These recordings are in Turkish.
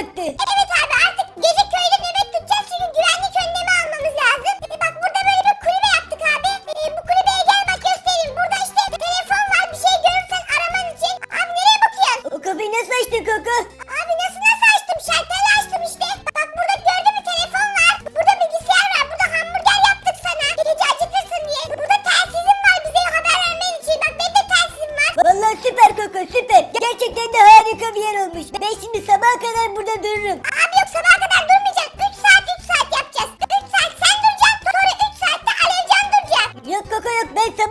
etti.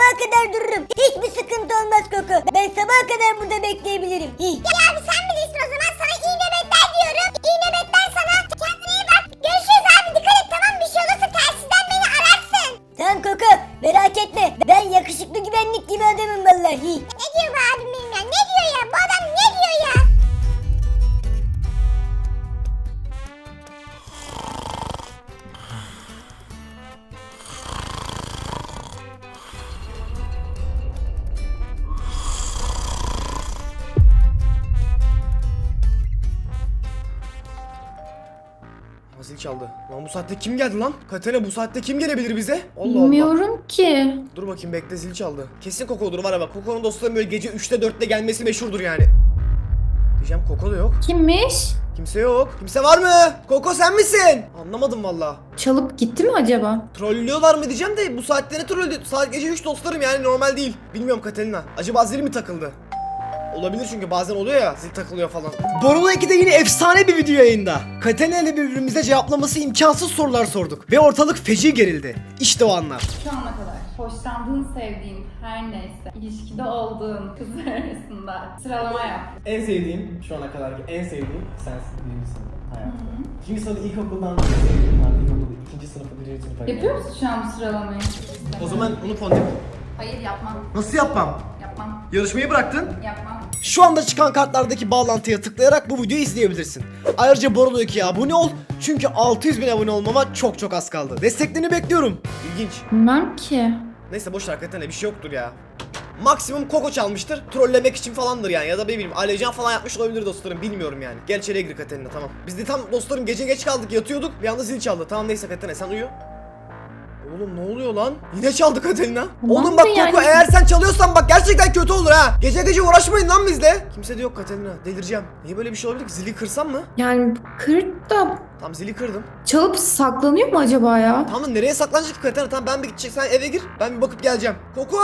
Sabaha kadar dururum. Hiçbir sıkıntı olmaz Koko. Ben sabaha kadar burada bekleyebilirim. Ya abi sen bu saatte kim geldi lan? Katene bu saatte kim gelebilir bize? Allah Allah. Bilmiyorum ki. Dur bakayım bekle zil çaldı. Kesin Koko'dur var bak. Koko'nun dostları böyle gece 3'te 4'te gelmesi meşhurdur yani. Diyeceğim Koko da yok. Kimmiş? Kimse yok. Kimse var mı? Koko sen misin? Anlamadım valla. Çalıp gitti mi acaba? Trollüyorlar mı diyeceğim de bu saatte ne trollü? Saat gece 3 dostlarım yani normal değil. Bilmiyorum Katerina. Acaba zil mi takıldı? Olabilir çünkü bazen oluyor ya zil takılıyor falan. Borolo 2'de yine efsane bir video yayında. Katene ile birbirimize cevaplaması imkansız sorular sorduk. Ve ortalık feci gerildi. İşte o anlar. Şu ana kadar hoşlandığın, sevdiğin her neyse ilişkide olduğun kızlar arasında sıralama yap. En sevdiğim, şu ana kadarki en sevdiğim sensin birincisin hayatımda. İkinci sınıf ilkokuldan sevdiğim vardı. İlkokulda ikinci sınıfı birinci sınıfa Yapıyor musun şu an bu sıralamayı? O zaman onu fondik. Hayır yapmam. Nasıl yapmam? Yapmam. Yarışmayı bıraktın. Yapmam. Şu anda çıkan kartlardaki bağlantıya tıklayarak bu videoyu izleyebilirsin. Ayrıca Borolo 2'ye abone ol. Çünkü 600 bin abone olmama çok çok az kaldı. Desteklerini bekliyorum. İlginç. Bilmem ki. Neyse boş ver Katene bir şey yoktur ya. Maksimum Koko çalmıştır. Trollemek için falandır yani. Ya da ne bileyim Alevcan falan yapmış olabilir dostlarım. Bilmiyorum yani. Gel içeriye gir Katerina tamam. Biz de tam dostlarım gece geç kaldık yatıyorduk. Bir anda zil çaldı. Tamam neyse Katerina sen uyu. Oğlum ne oluyor lan? Yine çaldı Katerina. Tamam Oğlum bak da yani- Koko eğer sen çalıyorsan bak gerçekten kötü olur ha. Gece gece uğraşmayın lan bizle. Kimse de yok Katerina. Delireceğim. Niye böyle bir şey olabilir ki? Zili kırsam mı? Yani kırık da Tam zili kırdım. çalıp saklanıyor mu acaba ya? Tamam nereye saklanacak ki Katerina? Tamam ben bir gidecek sen eve gir. Ben bir bakıp geleceğim. Koko!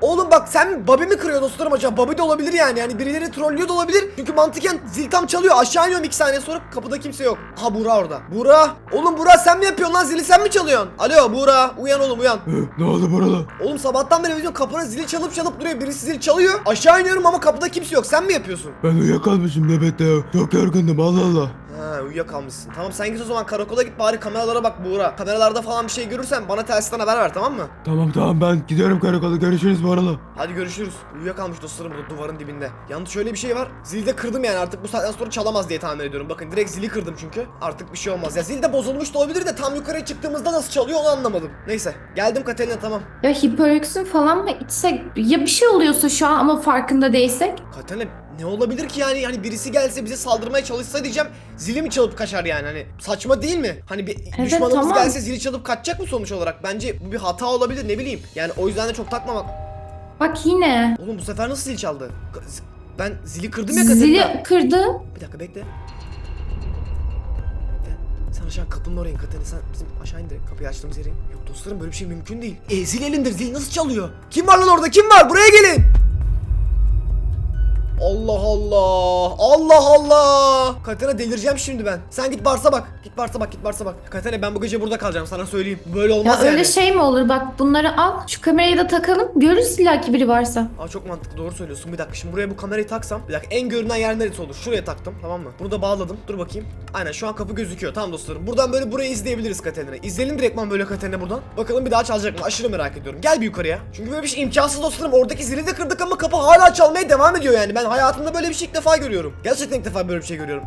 Oğlum bak sen Bobby mi kırıyor dostlarım acaba? Bobby de olabilir yani. Yani birileri trollüyor da olabilir. Çünkü mantıken zil tam çalıyor. Aşağı iniyorum 2 saniye sonra kapıda kimse yok. Ha Buğra orada. Buğra! Oğlum Buğra sen mi yapıyorsun lan? Zili sen mi çalıyorsun? Alo Buğra uyan oğlum uyan. ne oldu burada? Oğlum sabahtan beri bizim kapının zili çalıp çalıp duruyor. Birisi zil çalıyor. Aşağı iniyorum ama kapıda kimse yok. Sen mi yapıyorsun? Ben uyuyakalmışım nöbette ya. Çok yorgundum Allah Allah. Ha uyuyakalmışsın. Tamam sen git o zaman karakola git bari kameralara bak Buğra. Kameralarda falan bir şey görürsen bana telsizden haber ver tamam mı? Tamam tamam ben gidiyorum karakola görüşürüz bu arada. Hadi görüşürüz. Uyuyakalmış dostlarım burada duvarın dibinde. Yalnız şöyle bir şey var. Zili de kırdım yani artık bu saatten sonra çalamaz diye tahmin ediyorum. Bakın direkt zili kırdım çünkü. Artık bir şey olmaz. Ya zil de bozulmuş da olabilir de tam yukarıya çıktığımızda nasıl çalıyor onu anlamadım. Neyse geldim Katerina tamam. Ya hiperoksin falan mı içsek? Ya bir şey oluyorsa şu an ama farkında değilsek? Katerina ne olabilir ki yani hani birisi gelse bize saldırmaya çalışsa diyeceğim zili mi çalıp kaçar yani hani saçma değil mi? Hani bir Evet, düşmanımız tamam. gelse zili çalıp kaçacak mı sonuç olarak? Bence bu bir hata olabilir ne bileyim. Yani o yüzden de çok takmamak. Bak yine. Oğlum bu sefer nasıl zil çaldı? Ben zili kırdım ya Katerina. Zili kırdı. Bir dakika bekle. Bekle. Sen aşağı kapının oraya in Katerina. Sen bizim aşağı in direkt kapıyı açtığımız yere in. Yok dostlarım böyle bir şey mümkün değil. E zil elindir. Zil nasıl çalıyor? Kim var lan orada? Kim var? Buraya gelin. Allah Allah. Allah Allah. Katerina delireceğim şimdi ben. Sen git Bars'a bak. Git Bars'a bak. Git Bars'a bak. Katerina ben bu gece burada kalacağım sana söyleyeyim. Böyle Ya olmaz öyle yani. şey mi olur? Bak bunları al. Şu kamerayı da takalım. Görürüz illaki biri varsa. Aa çok mantıklı doğru söylüyorsun. Bir dakika şimdi buraya bu kamerayı taksam. Bir dakika en görünen yer neresi olur? Şuraya taktım tamam mı? Bunu da bağladım. Dur bakayım. Aynen şu an kapı gözüküyor. Tamam dostlarım. Buradan böyle burayı izleyebiliriz Katerina. İzleyelim direktman böyle Katerina buradan. Bakalım bir daha çalacak mı? Aşırı merak ediyorum. Gel bir yukarıya. Çünkü böyle bir şey imkansız dostlarım. Oradaki zili de kırdık ama kapı hala çalmaya devam ediyor yani. Ben hayatımda böyle bir şey ilk defa görüyorum. Gerçekten ilk defa böyle bir şey görüyorum.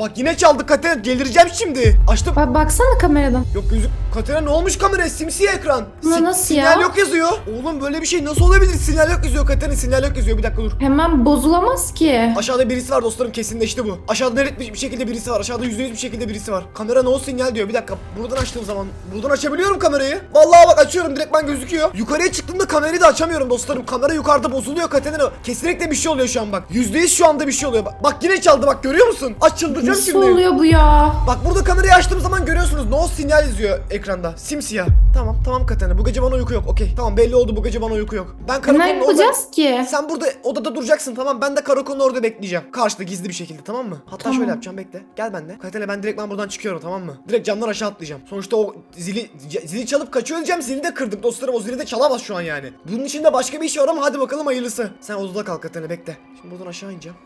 Bak yine çaldı Katerina delireceğim şimdi. Açtım. Bak baksana kameradan. Yok gözük. Katerina ne olmuş kameraya? Simsiyah ekran. Ulan nasıl sinyal ya? yok yazıyor. Oğlum böyle bir şey nasıl olabilir? Sinyal yok yazıyor Katerina sinyal yok yazıyor. Bir dakika dur. Hemen bozulamaz ki. Aşağıda birisi var dostlarım kesinleşti bu. Aşağıda net bir şekilde birisi var. Aşağıda yüzde yüz bir şekilde birisi var. Kamera no sinyal diyor. Bir dakika. Buradan açtığım zaman. Buradan açabiliyorum kamerayı. Vallahi bak açıyorum direktman gözüküyor. Yukarıya çıktığımda kamerayı da açamıyorum dostlarım. Kamera yukarıda bozuluyor Katerina. Kesinlikle bir şey oluyor şu an bak. Yüzde yüz şu anda bir şey oluyor. Bak, bak yine çaldı bak görüyor musun? Aç çıldıracağım Nasıl şimdi. oluyor bu ya? Bak burada kamerayı açtığım zaman görüyorsunuz no sinyal yazıyor ekranda. Simsiyah. Tamam tamam Katerina bu gece bana uyku yok. Okey tamam belli oldu bu gece bana uyku yok. Ben Ne karakolun orada... yapacağız ki? Sen burada odada duracaksın tamam ben de karakolun orada bekleyeceğim. Karşıda gizli bir şekilde tamam mı? Hatta Tamam. şöyle yapacağım bekle. Gel benimle. Katerina ben direkt ben buradan çıkıyorum tamam mı? Direkt camdan aşağı atlayacağım. Sonuçta o zili zili çalıp kaçıyor diyeceğim. Zili de kırdık dostlarım. O zili de çalamaz şu an yani. Bunun içinde başka bir iş var ama hadi bakalım hayırlısı. Sen odada kal Katerina bekle. Şimdi buradan aşağı ineceğim.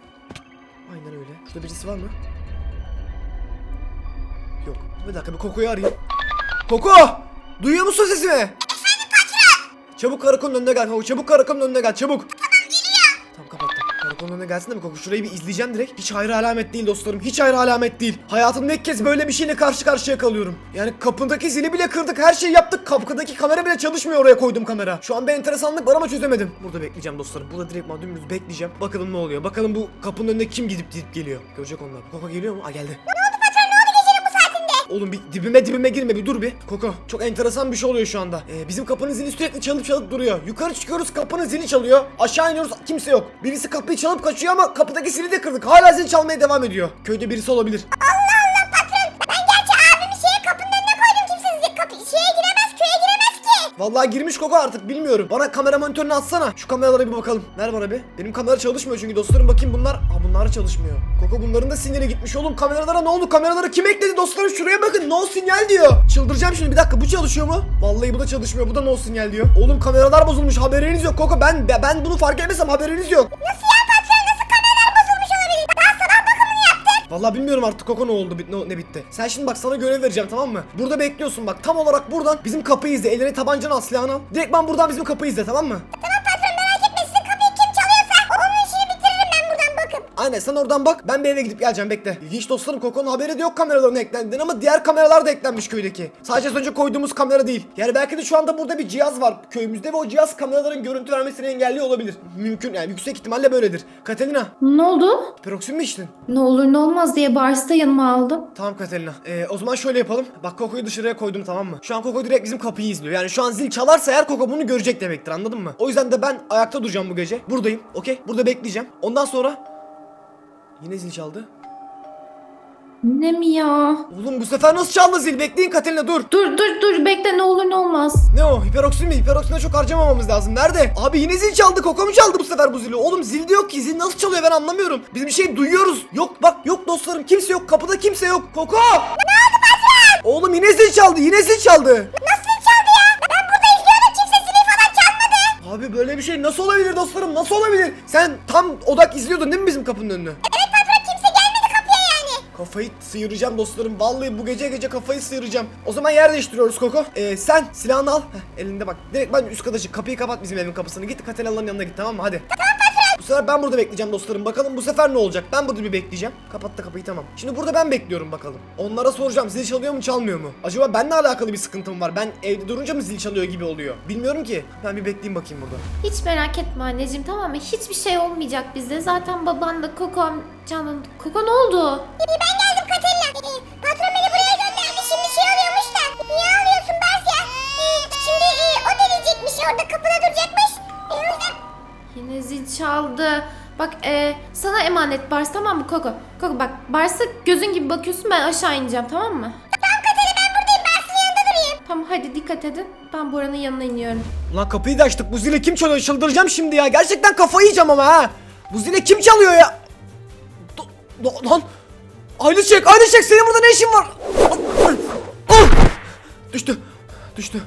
Aynen öyle. Şurada birisi var mı? Bir dakika bir Koko'yu arayayım. Koko! Duyuyor musun sesimi? Efendim patron. Çabuk karakolun önüne gel. Koko, Çabuk karakolun önüne gel. Çabuk. Tamam kapattım. Karakolun önüne gelsin de mi Koko? Şurayı bir izleyeceğim direkt. Hiç hayır alamet değil dostlarım. Hiç hayır alamet değil. Hayatımda ilk kez böyle bir şeyle karşı karşıya kalıyorum. Yani kapındaki zili bile kırdık. Her şeyi yaptık. Kapıdaki kamera bile çalışmıyor oraya koydum kamera. Şu an bir enteresanlık var ama çözemedim. Burada bekleyeceğim dostlarım. Burada direkt dümdüz bekleyeceğim. Bakalım ne oluyor. Bakalım bu kapının önüne kim gidip gidip geliyor. Görecek onlar. Koko geliyor mu? Aa geldi. Oğlum bir dibime dibime girme bir dur bir. Koko çok enteresan bir şey oluyor şu anda. Ee, bizim kapının zili sürekli çalıp çalıp duruyor. Yukarı çıkıyoruz kapının zili çalıyor. Aşağı iniyoruz kimse yok. Birisi kapıyı çalıp kaçıyor ama kapıdaki zili de kırdık. Hala zil çalmaya devam ediyor. Köyde birisi olabilir. Ben Vallahi girmiş Koko artık bilmiyorum. Bana kamera monitörünü atsana. Şu kameralara bir bakalım. Ver bana bir. Benim kamera çalışmıyor çünkü dostlarım bakayım bunlar. Ha bunlar çalışmıyor. Koko bunların da sinyali gitmiş oğlum. Kameralara ne oldu? Kameralara kim ekledi dostlarım? Şuraya bakın. No sinyal diyor. Çıldıracağım şimdi. Bir dakika bu çalışıyor mu? Vallahi bu da çalışmıyor. Bu da no sinyal diyor. Oğlum kameralar bozulmuş. Haberiniz yok Koko. Ben ben bunu fark etmesem haberiniz yok. Nasıl ya Vallahi bilmiyorum artık Koko ne oldu, ne, ne bitti. Sen şimdi bak sana görev vereceğim tamam mı? Burada bekliyorsun bak tam olarak buradan bizim kapıyı izle. Eline tabancanı al silahını al. Direkt ben buradan bizim kapıyı izle tamam mı? Tamam Aynen sen oradan bak ben bir eve gidip geleceğim bekle. İlginç dostlarım Koko'nun haberi de yok kameraların eklendiğinden ama diğer kameralar da eklenmiş köydeki. Sadece az önce koyduğumuz kamera değil. Yani belki de şu anda burada bir cihaz var köyümüzde ve o cihaz kameraların görüntü vermesini engelliyor olabilir. Mümkün yani yüksek ihtimalle böyledir. Katelina Ne oldu? peroksin mi içtin? Ne olur ne olmaz diye Bars'ı da yanıma aldım. Tamam Katelina. Ee, o zaman şöyle yapalım. Bak Koko'yu dışarıya koydum tamam mı? Şu an Koko direkt bizim kapıyı izliyor. Yani şu an zil çalarsa eğer Koko bunu görecek demektir anladın mı? O yüzden de ben ayakta duracağım bu gece. Buradayım. Okey? Burada bekleyeceğim. Ondan sonra... Yine zil çaldı. Ne mi ya? Oğlum bu sefer nasıl çaldı zil? Bekleyin Katelina dur. Dur dur dur bekle ne olur ne olmaz. Ne o? Hiperoksin mi? Hiperoksine çok harcamamamız lazım. Nerede? Abi yine zil çaldı. Koko mu çaldı bu sefer bu zili? Oğlum zil de yok ki. Zil nasıl çalıyor ben anlamıyorum. Biz bir şey duyuyoruz. Yok bak yok dostlarım. Kimse yok. Kapıda kimse yok. Koko! Ne oldu patron? Oğlum yine zil çaldı. Yine zil çaldı. Nasıl çaldı ya? Ben burada izliyordum kimse zili falan çalmadı. Abi böyle bir şey nasıl olabilir dostlarım? Nasıl olabilir? Sen tam odak izliyordun değil mi bizim kapının önünü? Evet Kafayı sıyıracağım dostlarım. Vallahi bu gece gece kafayı sıyıracağım. O zaman yer değiştiriyoruz Koko. Ee, sen silahını al. Heh, elinde bak. Direkt ben üst kata. Kapıyı kapat bizim evin kapısını. Git Katelan'ın yanına git tamam mı? Hadi. Bu sefer ben burada bekleyeceğim dostlarım. Bakalım bu sefer ne olacak? Ben burada bir bekleyeceğim. Kapattı kapıyı tamam. Şimdi burada ben bekliyorum bakalım. Onlara soracağım zil çalıyor mu çalmıyor mu? Acaba benimle alakalı bir sıkıntım var. Ben evde durunca mı zil çalıyor gibi oluyor? Bilmiyorum ki. Ben bir bekleyeyim bakayım burada. Hiç merak etme anneciğim tamam mı? Hiçbir şey olmayacak bizde. Zaten baban da Koko canım. Koko ne oldu? Ben geldim Katerina. Ee, patron beni buraya göndermiş şimdi şey alıyormuş da. Niye alıyorsun Berfya? Ee, şimdi e, o deneyecekmiş orada kapıda duracakmış. Yine zil çaldı. Bak e, sana emanet Bars tamam mı Koko? Koko bak Bars'a gözün gibi bakıyorsun ben aşağı ineceğim tamam mı? Tamam Katerina ben buradayım ben senin yanında durayım. Tamam hadi dikkat edin. Ben Bora'nın yanına iniyorum. Ulan kapıyı da açtık. Bu zili kim çalıyor? Çıldıracağım şimdi ya. Gerçekten kafayı yiyeceğim ama ha. Bu zili kim çalıyor ya? Do- do- lan. Aile çek, aile çek. Senin burada ne işin var? Ah! Düştü. Düştü.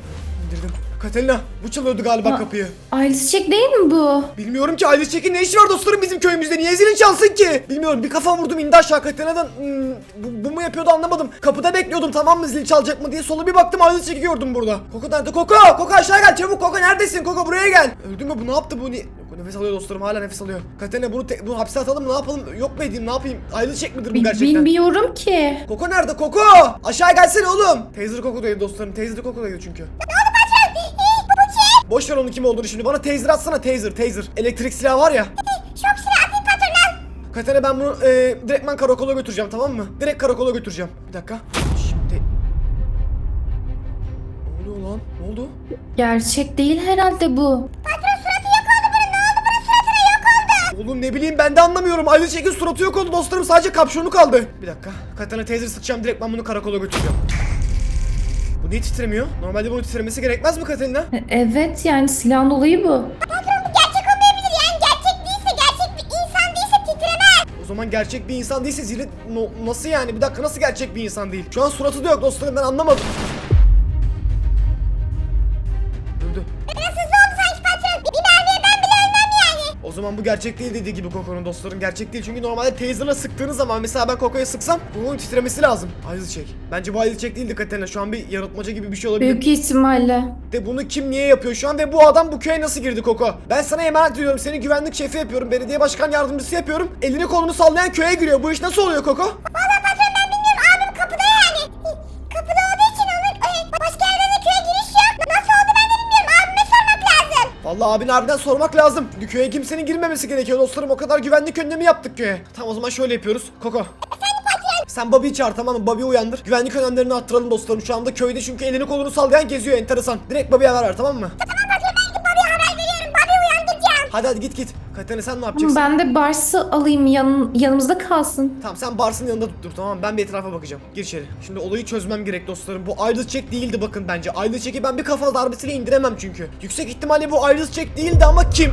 İndirdim. Katelina bu çalıyordu galiba Ha. kapıyı. Ailesi çek değil mi bu? Bilmiyorum ki aile çekin ne işi var dostlarım bizim köyümüzde. Niye zilin çalsın ki? Bilmiyorum bir kafa vurdum indi aşağı Katelina'dan. Hmm, bu, bu mu yapıyordu anlamadım. Kapıda bekliyordum tamam mı zil çalacak mı diye. Sola bir baktım aile çeki gördüm burada. Koko nerede? Koko! Koko aşağı gel çabuk. Koko neredesin? Koko buraya gel. Öldü mü bu ne yaptı bu? Ni- nefes alıyor dostlarım hala nefes alıyor. Katerina bunu, te- bunu hapse atalım ne yapalım? Yok mu edeyim ne yapayım? Ayrı çek midir bu gerçekten? Bilmiyorum ki. Koko nerede Koko? Aşağı gelsene oğlum. Taser Koko'daydı dostlarım. Taser Koko'daydı çünkü. Boş ver onun kim olduğunu şimdi. Bana taser atsana taser taser. Elektrik silahı var ya. Çok sıra atayım patron al. Ben bunu e, direktmen karakola götüreceğim tamam mı? Direkt karakola götüreceğim. Bir dakika. Şimdi... Ne oluyor lan? Ne oldu? Gerçek değil herhalde bu. Patron suratı yok oldu bunun ne oldu bunun suratına yok oldu. Oğlum ne bileyim ben de anlamıyorum. Ayrı şekil suratı yok oldu dostlarım. Sadece kapşonu kaldı. Bir dakika. Katerina taser sıkacağım. Direkt ben bunu karakola götüreceğim. Bu niye titremiyor? Normalde bunun titremesi gerekmez mi Katerina? E- Evet yani silahın olayı bu. Patron bu gerçek olmayabilir yani gerçek değilse gerçek bir insan değilse titremez. O zaman gerçek bir insan değilse zili no- nasıl yani? Bir dakika nasıl gerçek bir insan değil? Şu an suratı da yok dostlarım ben anlamadım. Zaman bu gerçek değil dediği gibi Koko'nun dostlarım gerçek değil. Çünkü normalde taser'la sıktığınız zaman mesela ben Koko'ya sıksam bunun titremesi lazım. Ayrı çek. Bence bu ayrı çek değildi Katerina. Şu an bir yaratmaca gibi bir şey olabilir. Büyük ihtimalle. De bunu kim niye yapıyor şu an ve bu adam bu köye nasıl girdi Koko? Ben sana emanet ediyorum. Seni güvenlik şefi yapıyorum. Belediye başkan yardımcısı yapıyorum. Elini kolunu sallayan köye giriyor. Bu iş nasıl oluyor Koko? Valla Vallahi abin harbiden sormak lazım. Çünkü köye kimsenin girmemesi gerekiyor dostlarım. O kadar güvenlik önlemi yaptık köye. Tamam o zaman şöyle yapıyoruz. Koko. Sen Bobby'yi çağır tamam mı? Bobby'yi uyandır. Güvenlik önlemlerini arttıralım dostlarım. Şu anda köyde çünkü elini kolunu sallayan geziyor enteresan. Direkt Bobby'ye haber ver tamam mı? Tamam patron ben gidip Bobby'ye haber veriyorum. Bobby'yi uyandıracağım. Hadi hadi git git. Katerina sen ne yapacaksın? ben de Bars'ı alayım yan, yanımızda kalsın. Tamam sen Bars'ın yanında dur tamam mı? ben bir etrafa bakacağım. Gir içeri. Şimdi olayı çözmem gerek dostlarım. Bu ayrı çek değildi bakın bence. Ayrı çeki ben bir kafa darbesiyle indiremem çünkü. Yüksek ihtimalle bu ayrı çek değildi ama kim?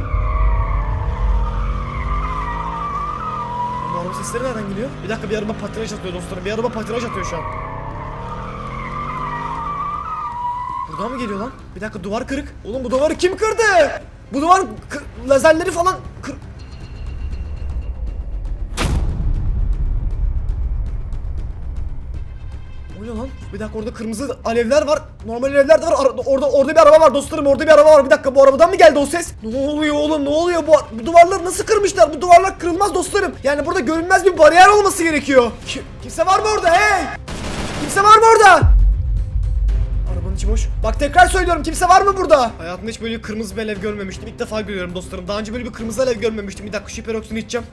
Bu araba sesleri nereden geliyor? Bir dakika bir araba patinaj atıyor dostlarım. Bir araba patinaj atıyor şu an. Buradan mı geliyor lan? Bir dakika duvar kırık. Oğlum bu duvarı kim kırdı? Bu duvar lazerleri falan kır... O ne lan? Bir dakika orada kırmızı alevler var. Normal alevler de var. Ara- orada orada bir araba var dostlarım. Orada bir araba var. Bir dakika bu arabadan mı geldi o ses? Ne oluyor oğlum? Ne oluyor bu? Bu duvarları nasıl kırmışlar? Bu duvarlar kırılmaz dostlarım. Yani burada görünmez bir bariyer olması gerekiyor. Ki- kimse var mı orada? Hey! Kimse var mı orada? Boş. Bak tekrar söylüyorum kimse var mı burada? Hayatımda hiç böyle kırmızı bir alev görmemiştim. İlk defa görüyorum dostlarım. Daha önce böyle bir kırmızı alev görmemiştim. Bir dakika şu hiperoksini içeceğim.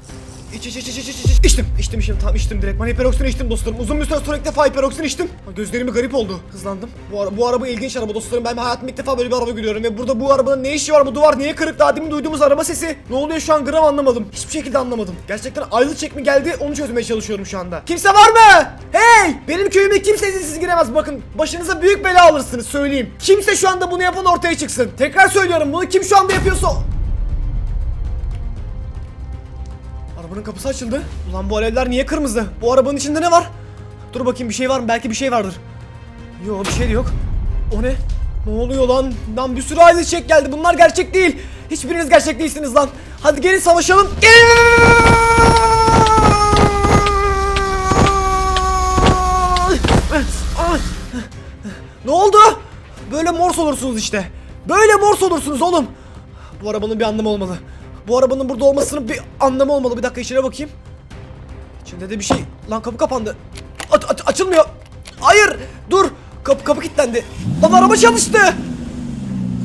İç iç iç iç iç iç iç. İçtim. İçtim içtim. Tamam içtim direkt. Ben hiperoksini içtim dostlarım. Uzun bir süre sonra ilk defa hiperoksin içtim. Ha, Gözlerimi garip oldu. Hızlandım. Bu, ara- bu araba ilginç araba dostlarım. Ben hayatımda ilk defa böyle bir araba görüyorum. Ve burada bu arabanın ne işi var? Bu duvar niye kırık? Daha demin duyduğumuz araba sesi. Ne oluyor şu an gram anlamadım. Hiçbir şekilde anlamadım. Gerçekten aylı çek mi geldi? Onu çözmeye çalışıyorum şu anda. Kimse var mı? Hey! Benim köyüme kimse izinsiz giremez. Bakın başınıza büyük bela alırsınız söyleyeyim. Kimse şu anda bunu yapan ortaya çıksın. Tekrar söylüyorum bunu kim şu anda yapıyorsa Arabanın kapısı açıldı. Ulan bu alevler niye kırmızı? Bu arabanın içinde ne var? Dur bakayım bir şey var mı? Belki bir şey vardır. Yok bir şey de yok. O ne? Ne oluyor lan? Lan bir sürü aile çek geldi. Bunlar gerçek değil. Hiçbiriniz gerçek değilsiniz lan. Hadi gelin savaşalım. Gelin! Ne oldu? Böyle mors olursunuz işte. Böyle mors olursunuz oğlum. Bu arabanın bir anlamı olmalı. Bu arabanın burada olmasının bir anlamı olmalı. Bir dakika içine bakayım. İçinde de bir şey. Lan kapı kapandı. Aç- aç- açılmıyor. Hayır. Dur. Kapı kapı kilitlendi. Lan araba çalıştı.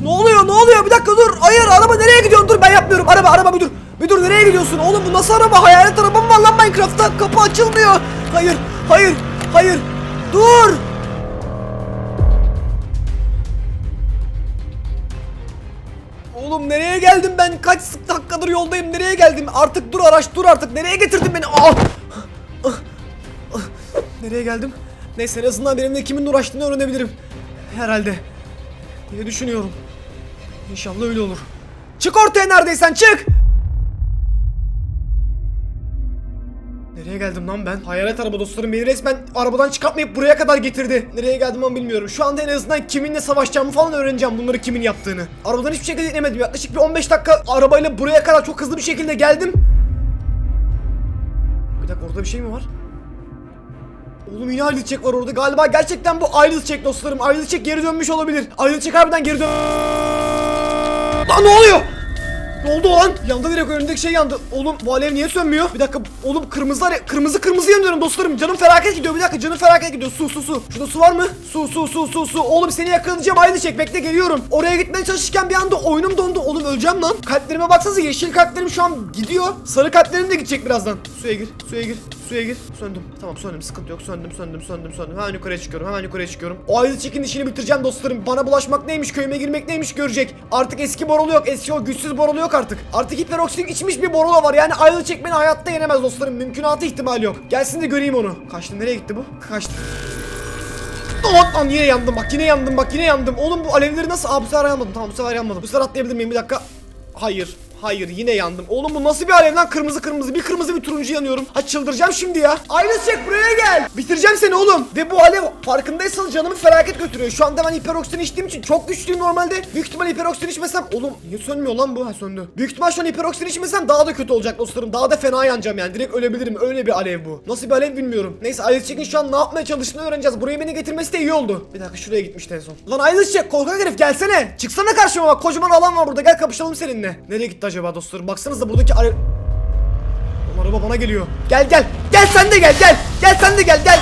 Ne oluyor? Ne oluyor? Bir dakika dur. Hayır araba nereye gidiyorsun? Dur ben yapmıyorum. Araba araba bir dur. Bir dur nereye gidiyorsun? Oğlum bu nasıl araba? Hayalet araba mı var lan Minecraft'ta? Kapı açılmıyor. Hayır. Hayır. Hayır. Dur. Oğlum nereye geldim ben? Kaç dakikadır yoldayım? Nereye geldim? Artık dur araç dur artık. Nereye getirdin beni? Aa! Ah! Ah! Nereye geldim? Neyse en azından benimle kimin uğraştığını öğrenebilirim. Herhalde. diye düşünüyorum. İnşallah öyle olur. Çık ortaya neredeysen çık! Nereye geldim lan ben? Hayalet araba dostlarım beni resmen arabadan çıkartmayıp buraya kadar getirdi. Nereye geldim ama bilmiyorum. Şu anda en azından kiminle savaşacağımı falan öğreneceğim bunları kimin yaptığını. Arabadan hiçbir şekilde inemedim. Yaklaşık bir 15 dakika arabayla buraya kadar çok hızlı bir şekilde geldim. Bir dakika orada bir şey mi var? Oğlum yine ayrı çek var orada. Galiba gerçekten bu ayrı çek dostlarım. Ayrı çek geri dönmüş olabilir. Ayrı çek harbiden geri dön... Lan ne oluyor? Ne oldu lan? Yandı direkt önündeki şey yandı. Oğlum bu alev niye sönmüyor? Bir dakika oğlum kırmızı alev, kırmızı kırmızı yanıyorum dostlarım. Canım felaket gidiyor. Bir dakika canım felaket gidiyor. Su su su. Şurada su var mı? Su su su su su. Oğlum seni yakalayacağım. Aynı çek bekle geliyorum. Oraya gitmeye çalışırken bir anda oyunum dondu. Oğlum öleceğim lan. Kalplerime baksanıza yeşil kalplerim şu an gidiyor. Sarı kalplerim de gidecek birazdan. Suya gir. Suya gir. Suya gir. Söndüm. Tamam söndüm. Sıkıntı yok. Söndüm söndüm söndüm söndüm. Hemen yukarıya çıkıyorum. Hemen yukarıya çıkıyorum. O ayrı çekin işini bitireceğim dostlarım. Bana bulaşmak neymiş, köyüme girmek neymiş görecek. Artık eski Borolu yok. Eski o güçsüz Borolu yok artık. Artık hiperoksin içmiş bir Borolu var. Yani ayrı çek beni hayatta yenemez dostlarım. Mümkünatı ihtimali yok. Gelsin de göreyim onu. Kaçtı. Nereye gitti bu? Kaçtı. Lan yine yandım bak yine yandım bak yine yandım. Oğlum bu alevleri nasıl? Aa bu sefer yanmadım. Tamam bu sefer yanmadım. Bu sefer atlayabilir miyim? Bir dakika. Hayır. Hayır yine yandım. Oğlum bu nasıl bir alev lan? Kırmızı kırmızı. Bir kırmızı bir turuncu yanıyorum. Ha çıldıracağım şimdi ya. Aynı çek buraya gel. Bitireceğim seni oğlum. Ve bu alev farkındaysanız canımı felaket götürüyor. Şu anda ben hiperoksin içtiğim için çok güçlüyüm normalde. Büyük ihtimal hiperoksin içmesem. Oğlum niye sönmüyor lan bu? Ha söndü. Büyük ihtimal şu an hiperoksin içmesem daha da kötü olacak dostlarım. Daha da fena yanacağım yani. Direkt ölebilirim. Öyle bir alev bu. Nasıl bir alev bilmiyorum. Neyse Aylis Çek'in şu an ne yapmaya çalıştığını öğreneceğiz. Buraya beni getirmesi de iyi oldu. Bir dakika şuraya gitmişti en son. Lan Aylis Çek korkak herif gelsene. Çıksana karşıma bak. Kocaman alan var burada. Gel kapışalım seninle. Nereye gitti acaba dostlarım? Baksanıza buradaki. Oğlum araba bana geliyor. Gel gel. Gel sen de gel gel. Gel sen de gel gel.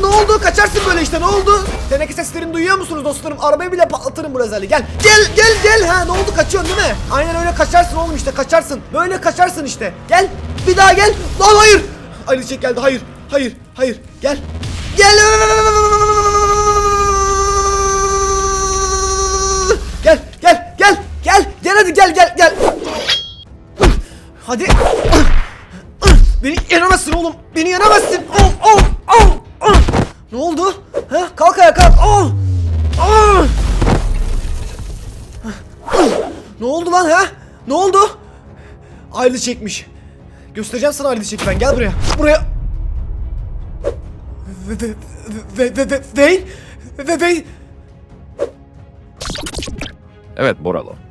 Ne oldu? Kaçarsın böyle işte. Ne oldu? Teneke seslerini duyuyor musunuz dostlarım? Arabayı bile patlatırım bu rezali. Gel. Gel gel gel. Ha ne oldu? Kaçıyorsun değil mi? Aynen öyle kaçarsın oğlum işte. Kaçarsın. Böyle kaçarsın işte. Gel. Bir daha gel. Lan hayır. Ali Çek geldi. Hayır. Hayır. Hayır. Gel. Gel. Gel gel gel gel gel hadi gel gel gel. Hadi. Beni yenemezsin oğlum. Beni yenemezsin. Al al al. al. Ne oldu? Ha? Kalk ayağa kalk. Al. Al. Ne oldu lan ha? Ne oldu? Ayrılı çekmiş. Göstereceğim sana ayrılı çek ben. Gel buraya. Buraya. Ve ve ve ve ve ve ve ve Evet Boralo.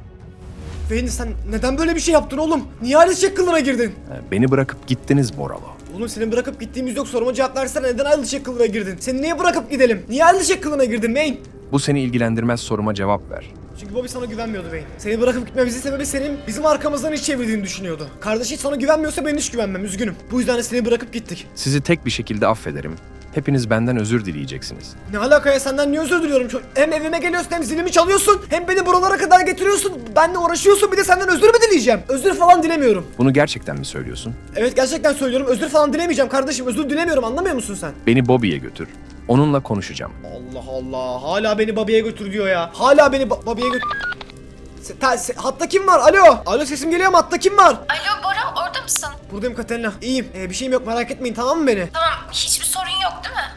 Vayne sen neden böyle bir şey yaptın oğlum? Niye ayrılı çek kılına girdin? Beni bırakıp gittiniz Boralo. Oğlum senin bırakıp gittiğimiz yok soruma cevap versene neden ayrılı çek kılına girdin? Seni niye bırakıp gidelim? Niye ayrılı çek kılına girdin Vayne? Bu seni ilgilendirmez soruma cevap ver. Çünkü Bobby sana güvenmiyordu Wayne. Seni bırakıp gitmemizin sebebi senin bizim arkamızdan iş çevirdiğini düşünüyordu. Kardeşi sana güvenmiyorsa ben hiç güvenmem üzgünüm. Bu yüzden de seni bırakıp gittik. Sizi tek bir şekilde affederim. Hepiniz benden özür dileyeceksiniz. Ne alaka ya senden niye özür diliyorum? Ço- Hem evime geliyorsun hem zilimi çalıyorsun. Hem beni buralara kadar getiriyorsun. Benle uğraşıyorsun bir de senden özür mü dileyeceğim? Özür falan dilemiyorum. Bunu gerçekten mi söylüyorsun? Evet gerçekten söylüyorum özür falan dilemeyeceğim kardeşim. Özür dilemiyorum anlamıyor musun sen? Beni Bobby'ye götür. Onunla konuşacağım. Allah Allah. Hala beni Bobby'ye götür diyor ya. Hala beni ba- Bobby'ye götür. Se- ta- se- hatta kim var? Alo. Alo sesim geliyor mu? Hatta kim var? Alo Bora orada mısın? Buradayım Katerina. İyiyim. Ee, bir şeyim yok merak etmeyin tamam mı beni? Tamam hiçbir sorun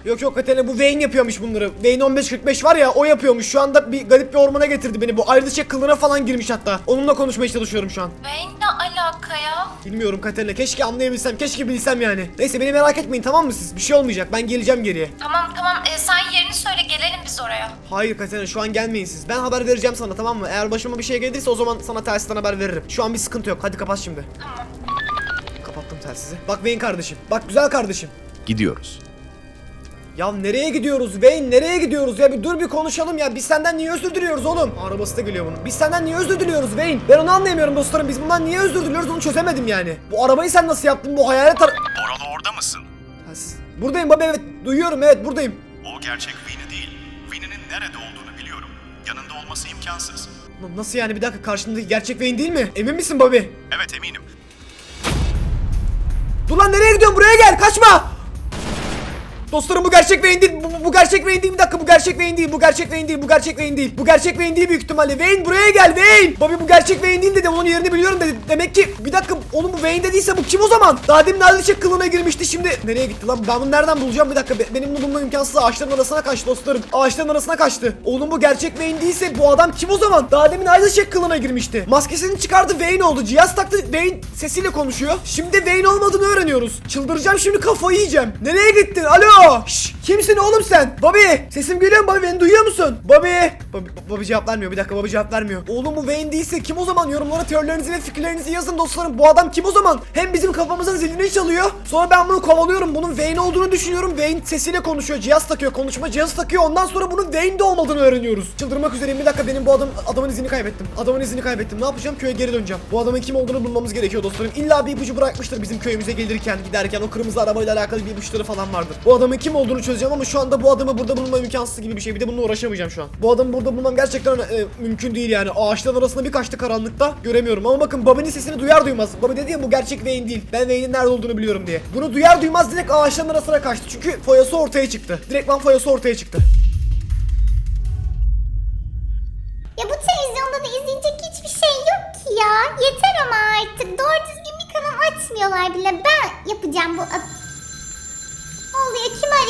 yok? Yok Katerina bu Vayne yapıyormuş bunları. Vayne 1545 var ya o yapıyormuş. Şu anda bir garip bir ormana getirdi beni. Bu ayrıca kılına falan girmiş hatta. Onunla konuşmaya çalışıyorum şu an. Ve ne alaka ya? Bilmiyorum Katerina. Keşke anlayabilsem. Keşke bilsem yani. Neyse beni merak etmeyin tamam mı siz? Bir şey olmayacak. Ben geleceğim geriye. Tamam tamam e, sen yerini söyle gelelim biz oraya. Hayır Katerina şu an gelmeyin siz. Ben haber vereceğim sana tamam mı? Eğer başıma bir şey gelirse o zaman sana telsizden haber veririm. Şu an bir sıkıntı yok. Hadi kapat şimdi. Tamam. Kapattım telsizi. Bak Vayne kardeşim. Bak güzel kardeşim. Gidiyoruz. Ya nereye gidiyoruz Wayne? Nereye gidiyoruz ya? Bir dur bir konuşalım ya. Biz senden niye özür diliyoruz oğlum? Arabası da geliyor bunun. Biz senden niye özür diliyoruz Wayne? Ben onu anlayamıyorum dostlarım. Biz bundan niye özür diliyoruz onu çözemedim yani. Bu arabayı sen nasıl yaptın? Bu hayalet ara... Boralo orada mısın? Telsiz. Buradayım baba evet. Duyuyorum evet buradayım. O gerçek Vini değil. Vini'nin nerede olduğunu biliyorum. Yanında olması imkansız. Lan Nasıl yani bir dakika karşındaki gerçek Wayne değil mi? Emin misin Bobby? Evet eminim. Dur lan nereye gidiyorsun? Buraya gel kaçma! Dostlarım bu gerçek Wayne değil. Bu, bu- gerçek Wayne değil. Bir dakika bu gerçek Wayne değil. Bu gerçek Wayne değil. Bu gerçek Wayne değil. Bu gerçek Wayne değil büyük ihtimalle. Wayne buraya gel Wayne. Bobby bu gerçek Wayne değil dedi. Onun yerini biliyorum dedi. Demek ki bir dakika oğlum bu Wayne dediyse bu kim o zaman? Daha demin Aldrich kılığına girmişti şimdi. Nereye gitti lan? Ben bunu nereden bulacağım? Bir dakika be- benim bunu bulmam imkansız. Ağaçların arasına kaçtı dostlarım. Ağaçların arasına kaçtı. Oğlum bu gerçek Wayne değilse bu adam kim o zaman? Daha demin Aldrich kılığına girmişti. Maskesini çıkardı Wayne oldu. Cihaz taktı Wayne sesiyle konuşuyor. Şimdi Wayne olmadığını öğreniyoruz. Çıldıracağım şimdi kafayı yiyeceğim. Nereye gittin? Alo! Oluyor? Kimsin oğlum sen? Bobby sesim geliyor mu Bobby beni duyuyor musun? Bobby. Bobby, Bobby cevap vermiyor bir dakika Bobby cevap vermiyor. Oğlum bu Wayne değilse kim o zaman yorumlara teorilerinizi ve fikirlerinizi yazın dostlarım. Bu adam kim o zaman? Hem bizim kafamızın zilini çalıyor. Sonra ben bunu kovalıyorum. Bunun Wayne olduğunu düşünüyorum. Wayne sesiyle konuşuyor. Cihaz takıyor. Konuşma cihazı takıyor. Ondan sonra bunun Wayne'de olmadığını öğreniyoruz. Çıldırmak üzereyim. Bir dakika benim bu adam adamın izini kaybettim. Adamın izini kaybettim. Ne yapacağım? Köye geri döneceğim. Bu adamın kim olduğunu bulmamız gerekiyor dostlarım. İlla bir ipucu bırakmıştır bizim köyümüze gelirken giderken o kırmızı arabayla alakalı bir ipuçları falan vardır. Bu adamın kim olduğunu çözeceğim ama şu anda bu adamı burada bulmam imkansız gibi bir şey. Bir de bununla uğraşamayacağım şu an. Bu adamı burada bulmam gerçekten e, mümkün değil yani. Ağaçların arasında bir kaçtı karanlıkta göremiyorum. Ama bakın Bobby'nin sesini duyar duymaz. Bobby dedi ya bu gerçek Wayne değil. Ben Wayne'in nerede olduğunu biliyorum diye. Bunu duyar duymaz direkt ağaçların arasına kaçtı. Çünkü foyası ortaya çıktı. Direktman foyası ortaya çıktı. Ya bu televizyonda da izleyecek hiçbir şey yok ki ya. Yeter ama artık. Doğru düzgün bir kanal açmıyorlar bile. Ben yapacağım bu...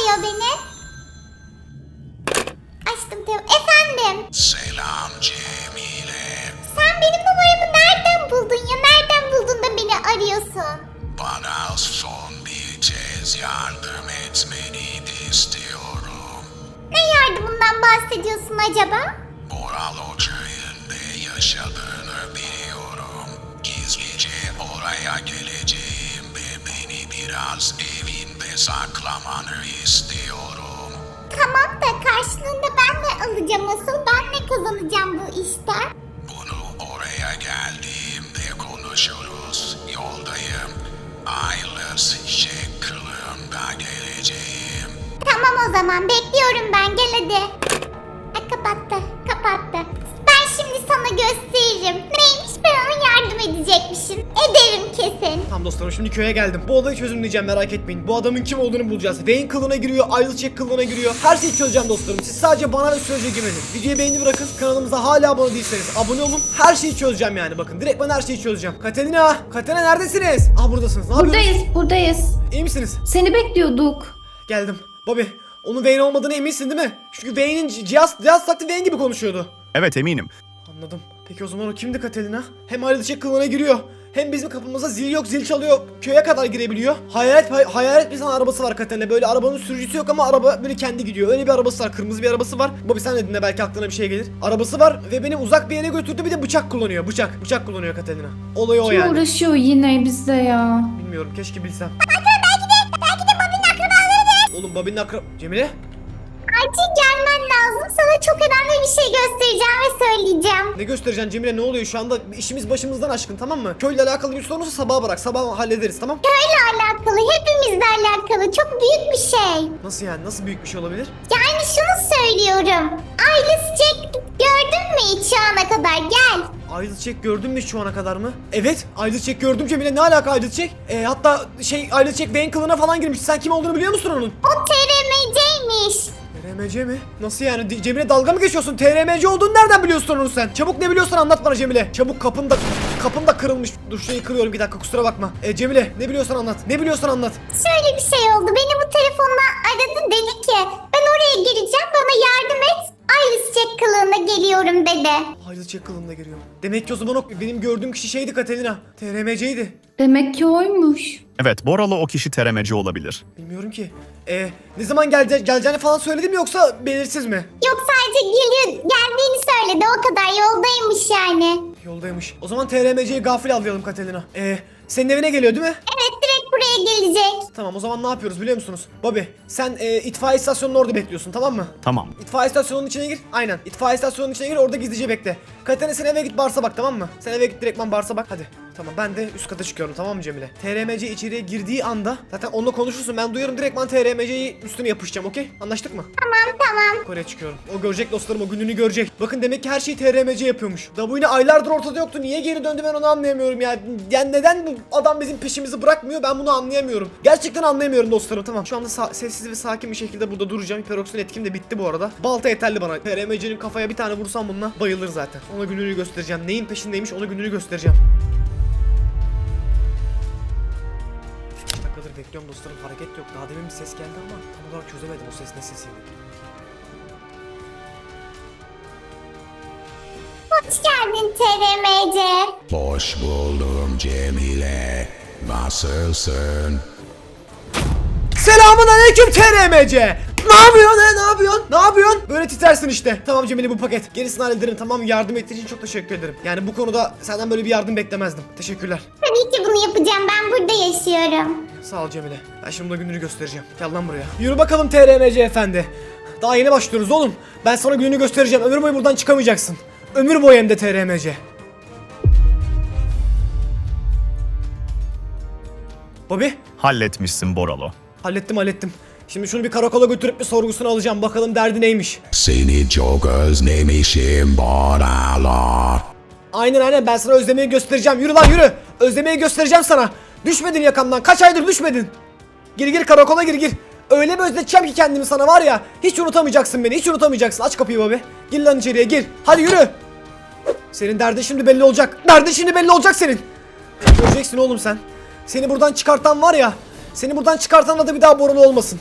arıyor beni? Açtım telefonu. Efendim? Selam Cemile. Sen benim numaramı nereden buldun ya? Nereden buldun da beni arıyorsun? Bana son bir kez yardım etmeni istiyorum. Ne yardımından bahsediyorsun acaba? Boralo köyünde yaşadığını biliyorum. Gizlice oraya beni biraz evinde saklamanı istiyorum. Tamam da karşılığında ben ne alacağım asıl? Ben ne kazanacağım bu işten? Bunu oraya geldiğimde konuşuruz. Yoldayım. Aylıs şeklinde geleceğim. Tamam o zaman bekliyorum ben gel hadi. Ederim kesin. Tamam dostlarım şimdi köye geldim. Bu olayı çözümleyeceğim merak etmeyin. Bu adamın kim olduğunu bulacağız. Wayne kılığına giriyor, Ayrılçek kılığına giriyor. Her şeyi çözeceğim dostlarım. Siz sadece bana ve sürece güvenin. Videoya beğeni bırakın. Kanalımıza hala abone değilseniz abone olun. Her şeyi çözeceğim yani bakın. Direkt ben her şeyi çözeceğim. Katerina, Katerina neredesiniz? Aa buradasınız. Ne yapıyorsunuz? Buradayız, buradayız. İyi misiniz? Seni bekliyorduk. Geldim. Bobby, onun Wayne olmadığını eminsin değil mi? Çünkü Wayne'in c- cihaz, cihaz taktı Wayne gibi konuşuyordu. Evet eminim. Anladım. Peki o zaman o kimdi Katelina? Hem ayrılacak kılığına giriyor. Hem bizim kapımıza zil yok zil çalıyor. Köye kadar girebiliyor. Hayalet hay- hayalet bir tane arabası var Katelina. Böyle arabanın sürücüsü yok ama araba böyle kendi gidiyor. Öyle bir arabası var. Kırmızı bir arabası var. Bobby sen de dinle belki aklına bir şey gelir. Arabası var ve beni uzak bir yere götürdü. Bir de bıçak kullanıyor. Bıçak. Bıçak kullanıyor Katelina. Olayı o Kim yani. uğraşıyor yine bizde ya? Bilmiyorum keşke bilsem. Belki de belki de Bobby'nin akrabalarıdır. Oğlum Bobby'nin akra... Cemile? Acil gelmen lazım. Sana çok önemli bir şey göstereceğim ve söyleyeceğim. Ne göstereceksin Cemile ne oluyor şu anda işimiz başımızdan aşkın tamam mı? Köyle alakalı bir sorun olursa sabaha bırak sabah hallederiz tamam? Köyle alakalı, hepimizle alakalı çok büyük bir şey. Nasıl yani nasıl büyük bir şey olabilir? Yani şunu söylüyorum. Ailesi gördün mü hiç şu ana kadar? Gel. Aydıl Çek gördün mü şu ana kadar mı? Evet Aydıl Çek gördüm Cemile ne alaka Aydıl Çek? Ee, hatta şey Aydıl Çek Wayne kılığına falan girmiş sen kim olduğunu biliyor musun onun? O TRMC'ymiş. TRMC mi? Nasıl yani Cemile dalga mı geçiyorsun? TRMC olduğunu nereden biliyorsun onu sen? Çabuk ne biliyorsan anlat bana Cemile. Çabuk kapın da kapın da kırılmış. Dur şurayı kırıyorum bir dakika kusura bakma. Ee, Cemile ne biliyorsan anlat. Ne biliyorsan anlat. Şöyle bir şey oldu. Beni bu telefonla aradı dedi ki ben oraya gireceğim bana yardım et. Iris Jack kılığına geliyorum dedi. Aydıl Çek kılığında giriyor. Demek ki o zaman o benim gördüğüm kişi şeydi Katelina. TRMC'ydi. Demek ki oymuş. Evet Boralı o kişi teremeci olabilir. Bilmiyorum ki. Ee, ne zaman gelece geleceğini falan söyledim yoksa belirsiz mi? Yok sadece geliyor, geldiğini söyledi o kadar yoldaymış yani. Yoldaymış. O zaman TRMC'yi gafil avlayalım Katelina. Ee, senin evine geliyor değil mi? Evet direkt buraya gelecek. Tamam o zaman ne yapıyoruz biliyor musunuz? Bobby sen e, itfaiye istasyonunun orada bekliyorsun tamam mı? Tamam. İtfaiye istasyonunun içine gir. Aynen. İtfaiye istasyonunun içine gir orada gizlice bekle. Katerina sen eve git Bars'a bak tamam mı? Sen eve git direktman Bars'a bak hadi. Tamam ben de üst kata çıkıyorum tamam mı Cemile? TRMC içeriye girdiği anda zaten onunla konuşursun ben duyuyorum direktman TRMC'yi üstüne yapışacağım okey? Anlaştık mı? Tamam tamam. Yukarıya çıkıyorum. O görecek dostlarım o gününü görecek. Bakın demek ki her şeyi TRMC yapıyormuş. Da bu yine aylardır ortada yoktu. Niye geri döndü ben onu anlayamıyorum ya. Yani neden bu adam bizim peşimizi bırakmıyor ben bunu anlayamıyorum. Gerçekten anlayamıyorum dostlarım tamam. Şu anda sessiz ve sakin bir şekilde burada duracağım. Hiperoksin etkim de bitti bu arada. Balta yeterli bana. TRMC'nin kafaya bir tane vursam bununla bayılır zaten. Ona gününü göstereceğim. Neyin peşindeymiş ona gününü göstereceğim. İki dakikadır bekliyorum dostlarım hareket yok. Daha demin bir ses geldi ama tam olarak çözemedim o ses ne sesiydi. Hoş geldin TRMC. Hoş buldum Cemile. Nasılsın? Selamun aleyküm TRMC. Ne yapıyorsun he? Ne yapıyorsun? Ne yapıyorsun? Böyle titrersin işte. Tamam Cemile bu paket. Gerisini hallederim. Tamam yardım ettiğin için çok teşekkür ederim. Yani bu konuda senden böyle bir yardım beklemezdim. Teşekkürler. Tabii ki bunu yapacağım. Ben burada yaşıyorum. Sağ ol Cemile. Ben şimdi buna gününü göstereceğim. Gel lan buraya. Yürü bakalım TRMC efendi. Daha yeni başlıyoruz oğlum. Ben sana gününü göstereceğim. Ömür boyu buradan çıkamayacaksın. Ömür boyu hem de TRMC. Bobby, Halletmişsin Boralo. hallettim hallettim. Şimdi şunu bir karakola götürüp bir sorgusunu alacağım. Bakalım derdi neymiş. Seni Joker's name işim Boralo. Aynen aynen ben sana Özleme'yi göstereceğim. Yürü lan yürü. Özleme'yi göstereceğim sana. Düşmedin yakamdan. Kaç aydır düşmedin. Gir gir karakola gir gir. Öyle bir özleteceğim ki kendimi sana var ya. Hiç unutamayacaksın beni. Hiç unutamayacaksın. Aç kapıyı babi. Gir lan içeriye gir. Hadi yürü. Senin derdin şimdi belli olacak. Derdin şimdi belli olacak senin. Göreceksin oğlum sen. Seni buradan çıkartan var ya. Seni buradan çıkartan da bir daha Borulu olmasın.